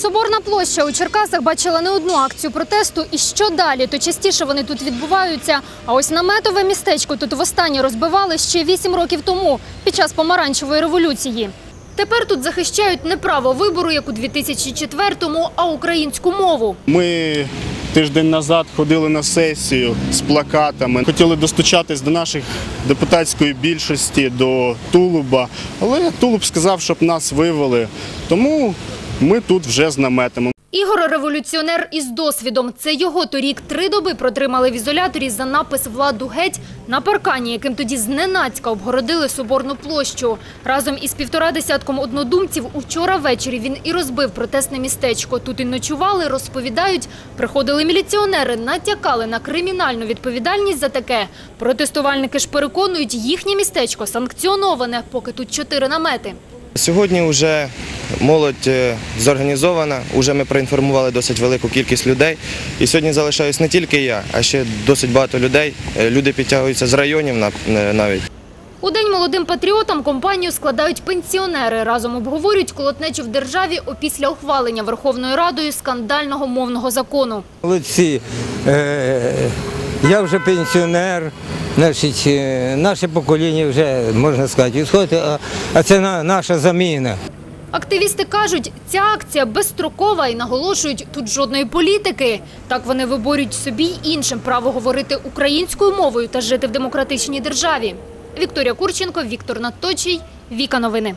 Соборна площа у Черкасах бачила не одну акцію протесту. І що далі, то частіше вони тут відбуваються. А ось наметове містечко тут востаннє розбивали ще вісім років тому, під час помаранчевої революції. Тепер тут захищають не право вибору, як у 2004-му, а українську мову. Ми тиждень назад ходили на сесію з плакатами. Хотіли достучатись до наших депутатської більшості, до Тулуба. Але Тулуб сказав, щоб нас вивели. Тому ми тут вже з наметами. Ігор – революціонер із досвідом. Це його торік три доби протримали в ізоляторі за напис «Владу геть» на паркані, яким тоді зненацька обгородили Соборну площу. Разом із півтора десятком однодумців учора ввечері він і розбив протестне містечко. Тут і ночували, розповідають, приходили міліціонери, натякали на кримінальну відповідальність за таке. Протестувальники ж переконують, їхнє містечко санкціоноване, поки тут чотири намети. Сьогодні вже молодь е, зорганізована, вже ми проінформували досить велику кількість людей. І сьогодні залишаюсь не тільки я, а ще досить багато людей. Е, Люди підтягуються з районів е, навіть. У день молодим патріотам компанію складають пенсіонери. Разом обговорюють колотнечу в державі опісля ухвалення Верховною Радою скандального мовного закону. Молодці. Я вже пенсіонер, значить, наше покоління вже, можна сказати, відходить, а це наша заміна. Активісти кажуть, ця акція безстрокова і наголошують, тут жодної політики. Так вони виборюють собі й іншим право говорити українською мовою та жити в демократичній державі. Вікторія Курченко, Віктор Надточий, Віка Новини.